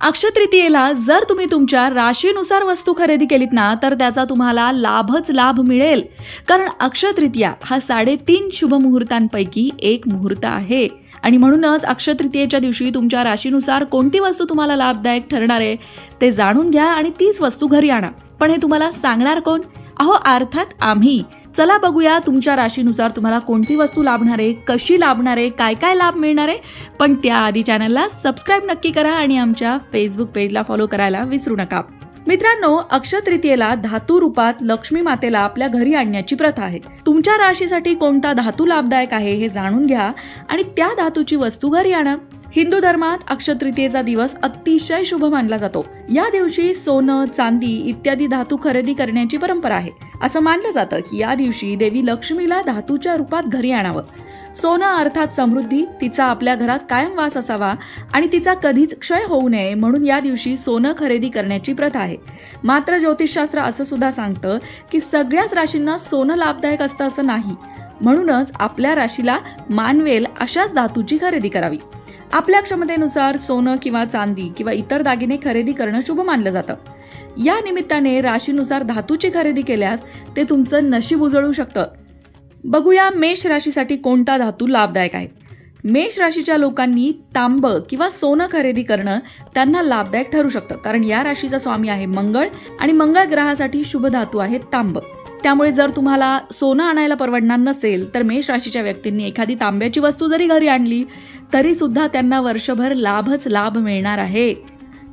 अक्षतृतीयेला जर तुम्ही तुमच्या राशीनुसार वस्तू खरेदी केलीत ना तर त्याचा तुम्हाला लाभच लाभ मिळेल. कारण अक्षतृतीया हा साडेतीन शुभ मुहूर्तांपैकी एक मुहूर्त आहे. आणि म्हणूनच अक्षतृतीयेच्या दिवशी तुमच्या राशीनुसार कोणती वस्तू तुम्हाला लाभदायक ठरणार आहे ते जाणून घ्या आणि तीच वस्तू घरी आणा. पण हे तुम्हाला सांगणार कोण? अहो अर्थात आम्ही. चला बघूया तुमच्या राशीनुसार तुम्हाला कोणती वस्तू लाभणार आहे कशी लाभणार आहे काय काय लाभ मिळणार. आहे पण त्याआधी चॅनलला सबस्क्राईब नक्की करा आणि आमच्या फेसबुक पेजला फॉलो करायला विसरू नका. मित्रांनो अक्षतृतीयेला धातू रूपात लक्ष्मी मातेला आपल्या घरी आणण्याची प्रथा आहे. तुमच्या राशीसाठी कोणता धातू लाभदायक आहे हे जाणून घ्या आणि त्या धातूची वस्तू घरी आणा. हिंदू धर्मात अक्षतृतीयेचा दिवस अतिशय शुभ मानला जातो. या दिवशी सोनं चांदी इत्यादी धातू खरेदी करण्याची परंपरा आहे. असं मानलं जातं की या दिवशी देवी लक्ष्मीला धातूच्या रूपात घरी आणावं. सोनं अर्थात समृद्धी तिचा आपल्या घरात कायम वास असावा आणि तिचा कधीच क्षय होऊ नये म्हणून या दिवशी सोनं खरेदी करण्याची प्रथा आहे. मात्र ज्योतिषशास्त्र असं सुद्धा सांगतं की सगळ्याच राशींना सोनं लाभदायक असतं असं नाही. म्हणूनच आपल्या राशीला मानवेल अशाच धातूची खरेदी करावी. आपल्या क्षमतेनुसार सोनं किंवा चांदी किंवा इतर दागिने खरेदी करणं शुभ मानलं जातं. या निमित्ताने राशीनुसार धातूची खरेदी केल्यास ते तुमचं नशीब उजळू शकतं. बघूया मेष राशीसाठी कोणता धातू लाभदायक आहे. मेष राशीच्या लोकांनी तांब किंवा सोनं खरेदी करणं त्यांना लाभदायक ठरू शकतं. कारण या राशीचा स्वामी आहे मंगळ आणि मंगळ ग्रहासाठी शुभ धातू आहे तांब. त्यामुळे जर तुम्हाला सोनं आणायला परवडणार नसेल तर मेष राशीच्या व्यक्तींनी एखादी तांब्याची वस्तू जरी घरी आणली तरी सुद्धा त्यांना वर्षभर लाभच लाभ मिळणार आहे.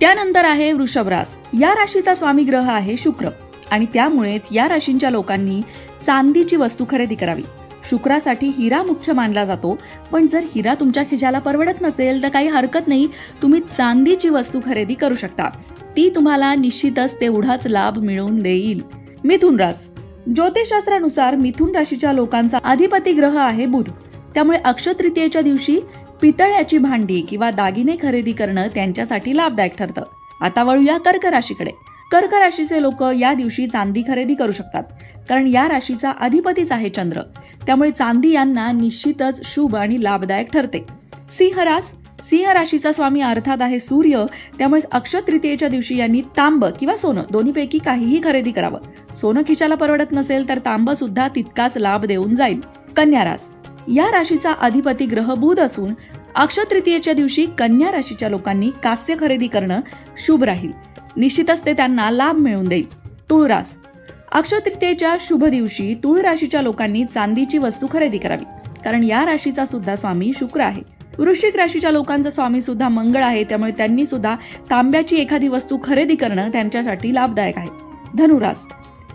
त्यानंतर आहे वृषभरास या राशीचा स्वामी ग्रह आहे शुक्र. आणि त्यामुळेच या राशींच्या लोकांनी चांदीची वस्तू खरेदी करावी. शुक्रासाठी हिरा मुख्य मानला जातो. पण जर हिरा तुमच्या खिशाला परवडत नसेल तर काही हरकत नाही. तुम्ही चांदीची वस्तू खरेदी करू शकता. ती तुम्हाला निश्चितच तेवढाच लाभ मिळवून देईल. मिथुन रास. ज्योतिषशास्त्रानुसार मिथुन राशीच्या लोकांचा अधिपती ग्रह आहे बुध. त्यामुळे अक्षतृतीयेच्या दिवशी पितळ्याची भांडी किंवा दागिने खरेदी करणं त्यांच्यासाठी लाभदायक ठरतं. आता वळूया कर्क राशीकडे. कर्क राशीचे लोक या दिवशी चांदी खरेदी करू शकतात कारण या राशीचा अधिपतीच आहे चंद्र. त्यामुळे चांदी यांना निश्चितच शुभ आणि लाभदायक ठरते. सिंह रास सिंह राशीचा स्वामी अर्थात आहे सूर्य. त्यामुळे अक्षतृतीयेच्या दिवशी यांनी तांब किंवा सोनं दोन्हीपैकी काहीही खरेदी करावं. सोनं खिशाला परवडत नसेल तर तांब सुद्धा तितकाच लाभ देऊन जाईल. कन्या रास. या राशीचा अधिपती ग्रह बुध असून अक्षतृतीयेच्या दिवशी कन्या राशीच्या लोकांनी कास्य खरेदी करणं शुभ राहील. निश्चितच ते त्यांना लाभ मिळवून देईल. तुळरास अक्षतृतीयेच्या शुभ दिवशी तुळ राशीच्या लोकांनी चांदीची वस्तू खरेदी करावी. कारण या राशीचा सुद्धा स्वामी शुक्र आहे. वृश्चिक राशीच्या लोकांचा स्वामी सुद्धा मंगळ आहे त्यामुळे त्यांनी सुद्धा तांब्याची एखादी वस्तू खरेदी करणं त्यांच्यासाठी लाभदायक आहे. धनुरास.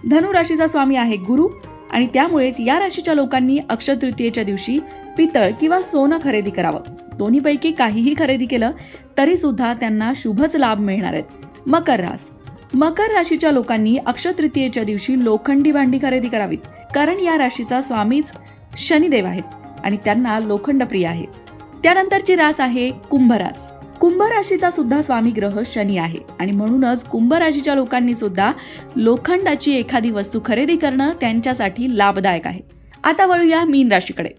धनुराशीचा स्वामी आहे गुरु आणि त्यामुळेच या राशीच्या लोकांनी अक्षतृतीयेच्या दिवशी पितळ किंवा सोनं खरेदी करावं. दोन्हीपैकी काहीही खरेदी केलं तरी सुद्धा त्यांना शुभच लाभ मिळणार आहेत. मकर रास. मकर राशीच्या लोकांनी अक्षतृतीयेच्या दिवशी लोखंडी भांडी खरेदी करावीत कारण या राशीचा स्वामीच शनिदेव आहेत आणि त्यांना लोखंड प्रिय आहे. त्यानंतरची रास आहे कुंभरास. कुंभ राशीचा सुद्धा स्वामी ग्रह शनी आहे. आणि म्हणूनच कुंभ राशीच्या लोकांनी सुद्धा लोखंडाची एखादी वस्तू खरेदी करणं त्यांच्यासाठी लाभदायक आहे. आता वळूया मीन राशीकडे.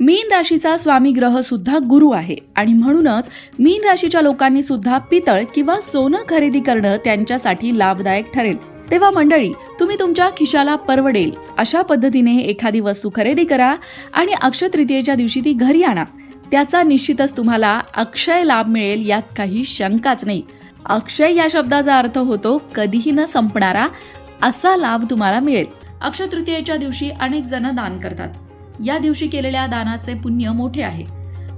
मीन राशीचा स्वामी ग्रह सुद्धा गुरु आहे. आणि म्हणूनच मीन राशीच्या लोकांनी सुद्धा पितळ किंवा सोनं खरेदी करणं त्यांच्यासाठी लाभदायक ठरेल. तेव्हा मंडळी तुम्ही तुमच्या खिशाला परवडेल. अशा पद्धतीने एखादी वस्तू खरेदी करा आणि अक्षतृतीयेच्या दिवशी ती घरी आणा. त्याचा निश्चितच तुम्हाला अक्षय लाभ मिळेल यात काही शंकाच नाही. अक्षय या शब्दाचा अर्थ होतो कधीही न संपणारा असा लाभ तुम्हाला मिळेल. अक्षय तृतीयेच्या दिवशी अनेक जण दान करतात. या दिवशी केलेल्या दानाचे पुण्य मोठे आहे.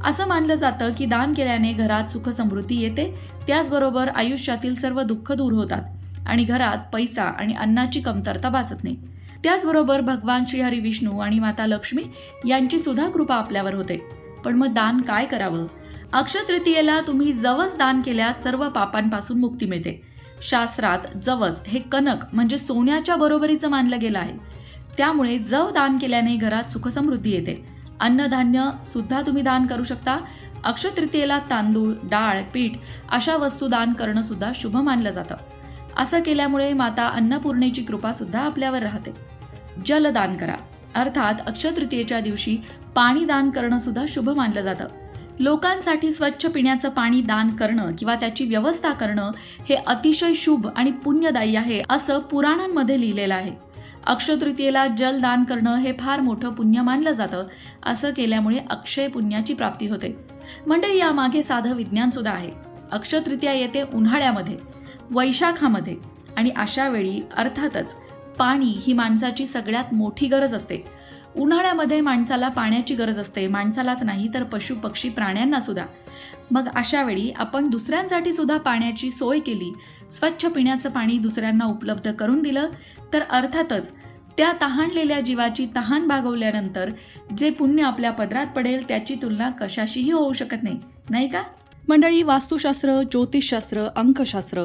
असं मानलं जातं की दान केल्याने घरात सुख समृद्धी येते त्याचबरोबर आयुष्यातील सर्व दुःख दूर होतात आणि घरात पैसा आणि अन्नाची कमतरता भासत नाही. त्याचबरोबर भगवान श्रीहरी विष्णू आणि माता लक्ष्मी यांची सुद्धा कृपा आपल्यावर होते. पण मग दान काय करावं? अक्षतृतीयेला तुम्ही जवस दान केल्यास सर्व पापांपासून मुक्ती मिळते. शास्त्रात जवस हे कनक म्हणजे सोन्याच्या बरोबरीचं मानलं गेलं आहे. त्यामुळे जव दान केल्याने घरात सुखसमृद्धी येते. अन्नधान्य सुद्धा तुम्ही दान करू शकता. अक्षतृतीयेला तांदूळ डाळ पीठ अशा वस्तू दान करणं सुद्धा शुभ मानलं जातं. असं केल्यामुळे माता अन्नपूर्णेची कृपा सुद्धा आपल्यावर राहते. जलदान करा. अर्थात अक्षतृतीयेच्या दिवशी पाणी दान करणं सुद्धा शुभ मानलं जातं. लोकांसाठी स्वच्छ पिण्याचं पाणी दान करणं किंवा त्याची व्यवस्था करणं हे अतिशय शुभ आणि पुण्यदायी आहे असं पुराणांमध्ये लिहिलेलं आहे. अक्षतृतीयेला जल दान करणं हे फार मोठं पुण्य मानलं जातं असं केल्यामुळे अक्षय पुण्याची प्राप्ती होते. मंडळी यामागे साधं विज्ञान सुद्धा आहे. अक्षतृतीया येते उन्हाळ्यामध्ये वैशाखामध्ये आणि अशा वेळी अर्थातच पाणी ही माणसाची सगळ्यात मोठी गरज असते. उन्हाळ्यामध्ये माणसाला पाण्याची गरज असते. माणसालाच नाही तर पशु पक्षी प्राण्यांना सुद्धा. मग अशा वेळी आपण दुसऱ्यांसाठी सुद्धा पाण्याची सोय केली. स्वच्छ पिण्याचं पाणी दुसऱ्यांना उपलब्ध करून दिलं. तर अर्थातच त्या तहानलेल्या जीवाची तहान भागवल्यानंतर जे पुण्य आपल्या पदरात पडेल त्याची तुलना कशाशीही होऊ शकत नाही. नाही का? मंडळी वास्तुशास्त्र ज्योतिषशास्त्र अंकशास्त्र